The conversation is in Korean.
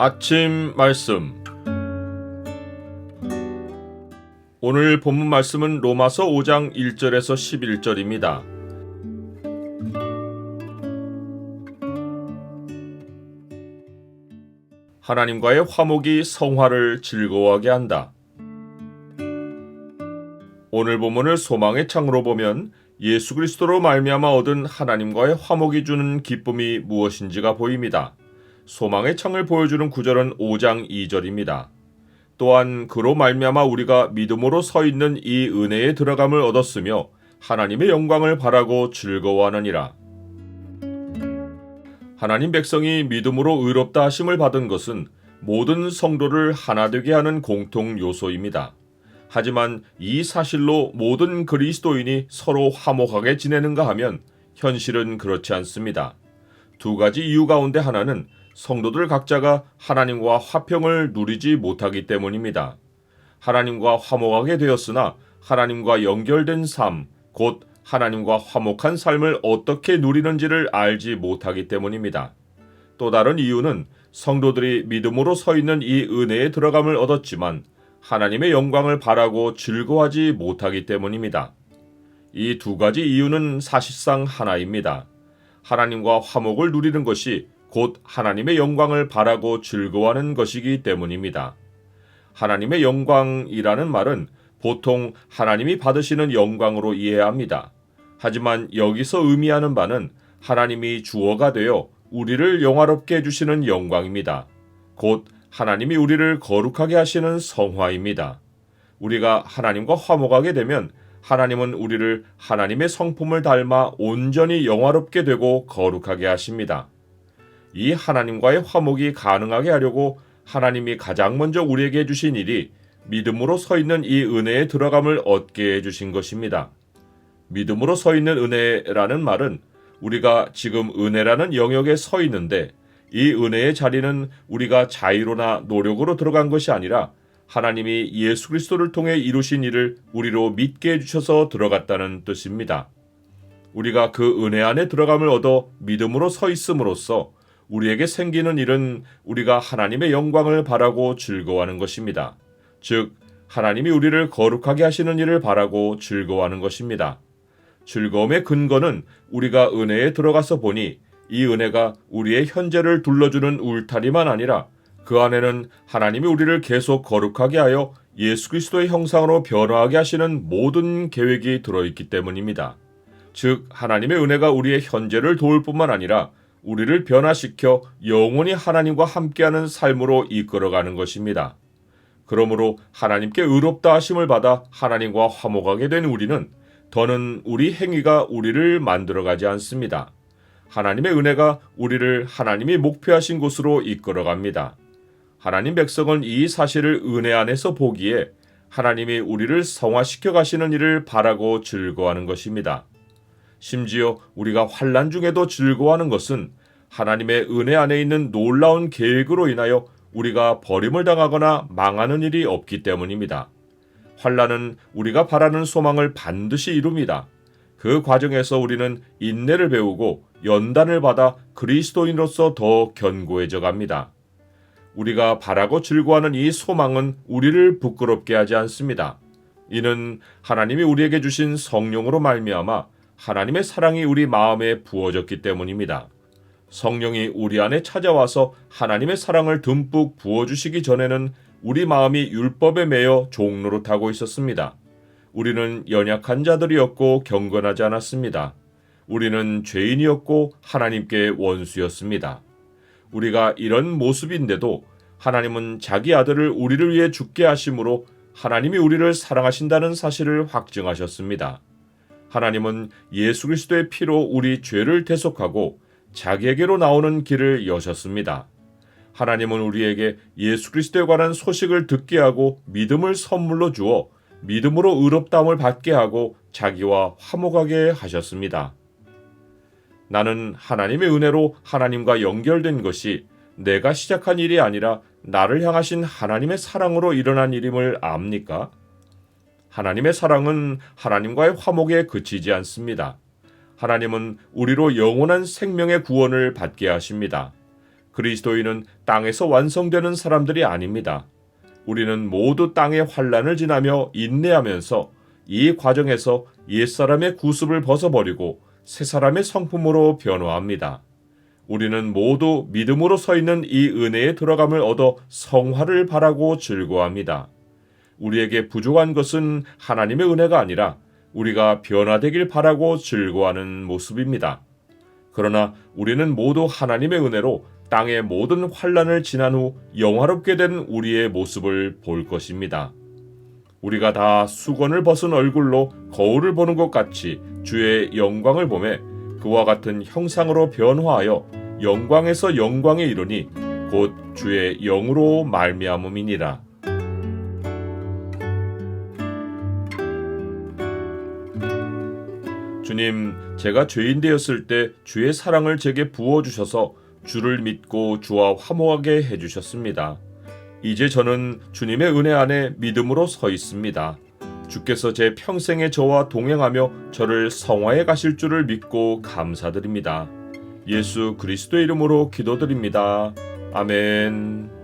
아침 말씀 오늘 본문 말씀은 로마서 5장 1절에서 11절입니다. 하나님과의 화목이 성화를 즐거워하게 한다. 오늘 본문을 소망의 창으로 보면 예수 그리스도로 말미암아 얻은 하나님과의 화목이 주는 기쁨이 무엇인지가 보입니다. 소망의 창을 보여주는 구절은 5장 2절입니다. 또한 그로 말미암아 우리가 믿음으로 서 있는 이 은혜에 들어감을 얻었으며 하나님의 영광을 바라고 즐거워하느니라. 하나님 백성이 믿음으로 의롭다 하심을 받은 것은 모든 성도를 하나 되게 하는 공통 요소입니다. 하지만 이 사실로 모든 그리스도인이 서로 화목하게 지내는가 하면 현실은 그렇지 않습니다. 두 가지 이유 가운데 하나는 성도들 각자가 하나님과 화평을 누리지 못하기 때문입니다. 하나님과 화목하게 되었으나 하나님과 연결된 삶, 곧 하나님과 화목한 삶을 어떻게 누리는지를 알지 못하기 때문입니다. 또 다른 이유는 성도들이 믿음으로 서 있는 이 은혜에 들어감을 얻었지만 하나님의 영광을 바라고 즐거워하지 못하기 때문입니다. 이 두 가지 이유는 사실상 하나입니다. 하나님과 화목을 누리는 것이 곧 하나님의 영광을 바라고 즐거워하는 것이기 때문입니다. 하나님의 영광이라는 말은 보통 하나님이 받으시는 영광으로 이해해야 합니다. 하지만 여기서 의미하는 바는 하나님이 주어가 되어 우리를 영화롭게 해주시는 영광입니다. 곧 하나님이 우리를 거룩하게 하시는 성화입니다. 우리가 하나님과 화목하게 되면 하나님은 우리를 하나님의 성품을 닮아 온전히 영화롭게 되고 거룩하게 하십니다. 이 하나님과의 화목이 가능하게 하려고 하나님이 가장 먼저 우리에게 해주신 일이 믿음으로 서 있는 이 은혜에 들어감을 얻게 해주신 것입니다. 믿음으로 서 있는 은혜라는 말은 우리가 지금 은혜라는 영역에 서 있는데 이 은혜의 자리는 우리가 자의로나 노력으로 들어간 것이 아니라 하나님이 예수 그리스도를 통해 이루신 일을 우리로 믿게 해주셔서 들어갔다는 뜻입니다. 우리가 그 은혜 안에 들어감을 얻어 믿음으로 서 있음으로써 우리에게 생기는 일은 우리가 하나님의 영광을 바라고 즐거워하는 것입니다. 즉, 하나님이 우리를 거룩하게 하시는 일을 바라고 즐거워하는 것입니다. 즐거움의 근거는 우리가 은혜에 들어가서 보니 이 은혜가 우리의 현재를 둘러주는 울타리만 아니라 그 안에는 하나님이 우리를 계속 거룩하게 하여 예수 그리스도의 형상으로 변화하게 하시는 모든 계획이 들어있기 때문입니다. 즉, 하나님의 은혜가 우리의 현재를 도울 뿐만 아니라 우리를 변화시켜 영원히 하나님과 함께하는 삶으로 이끌어가는 것입니다. 그러므로 하나님께 의롭다 하심을 받아 하나님과 화목하게 된 우리는 더는 우리 행위가 우리를 만들어가지 않습니다. 하나님의 은혜가 우리를 하나님이 목표하신 곳으로 이끌어갑니다. 하나님 백성은 이 사실을 은혜 안에서 보기에 하나님이 우리를 성화시켜 가시는 일을 바라고 즐거워하는 것입니다. 심지어 우리가 환란 중에도 즐거워하는 것은 하나님의 은혜 안에 있는 놀라운 계획으로 인하여 우리가 버림을 당하거나 망하는 일이 없기 때문입니다. 환란은 우리가 바라는 소망을 반드시 이룹니다. 그 과정에서 우리는 인내를 배우고 연단을 받아 그리스도인으로서 더 견고해져 갑니다. 우리가 바라고 즐거워하는 이 소망은 우리를 부끄럽게 하지 않습니다. 이는 하나님이 우리에게 주신 성령으로 말미암아 하나님의 사랑이 우리 마음에 부어졌기 때문입니다. 성령이 우리 안에 찾아와서 하나님의 사랑을 듬뿍 부어주시기 전에는 우리 마음이 율법에 매여 종로로 타고 있었습니다. 우리는 연약한 자들이었고 경건하지 않았습니다. 우리는 죄인이었고 하나님께 원수였습니다. 우리가 이런 모습인데도 하나님은 자기 아들을 우리를 위해 죽게 하심으로 하나님이 우리를 사랑하신다는 사실을 확증하셨습니다. 하나님은 예수 그리스도의 피로 우리 죄를 대속하고 자기에게로 나오는 길을 여셨습니다. 하나님은 우리에게 예수 그리스도에 관한 소식을 듣게 하고 믿음을 선물로 주어 믿음으로 의롭다함을 받게 하고 자기와 화목하게 하셨습니다. 나는 하나님의 은혜로 하나님과 연결된 것이 내가 시작한 일이 아니라 나를 향하신 하나님의 사랑으로 일어난 일임을 압니까? 하나님의 사랑은 하나님과의 화목에 그치지 않습니다. 하나님은 우리로 영원한 생명의 구원을 받게 하십니다. 그리스도인은 땅에서 완성되는 사람들이 아닙니다. 우리는 모두 땅의 환란을 지나며 인내하면서 이 과정에서 옛사람의 구습을 벗어버리고 새 사람의 성품으로 변화합니다. 우리는 모두 믿음으로 서 있는 이 은혜의 들어감을 얻어 성화를 바라고 즐거워합니다. 우리에게 부족한 것은 하나님의 은혜가 아니라 우리가 변화되길 바라고 즐거워하는 모습입니다. 그러나 우리는 모두 하나님의 은혜로 땅의 모든 환란을 지난 후 영화롭게 된 우리의 모습을 볼 것입니다. 우리가 다 수건을 벗은 얼굴로 거울을 보는 것 같이 주의 영광을 보매 그와 같은 형상으로 변화하여 영광에서 영광에 이르니 곧 주의 영으로 말미암음이니라. 주님, 제가 죄인 되었을 때 주의 사랑을 제게 부어 주셔서 주를 믿고 주와 화목하게 해 주셨습니다. 이제 저는 주님의 은혜 안에 믿음으로 서 있습니다. 주께서 제 평생에 저와 동행하며 저를 성화에 가실 줄을 믿고 감사드립니다. 예수 그리스도 이름으로 기도드립니다. 아멘.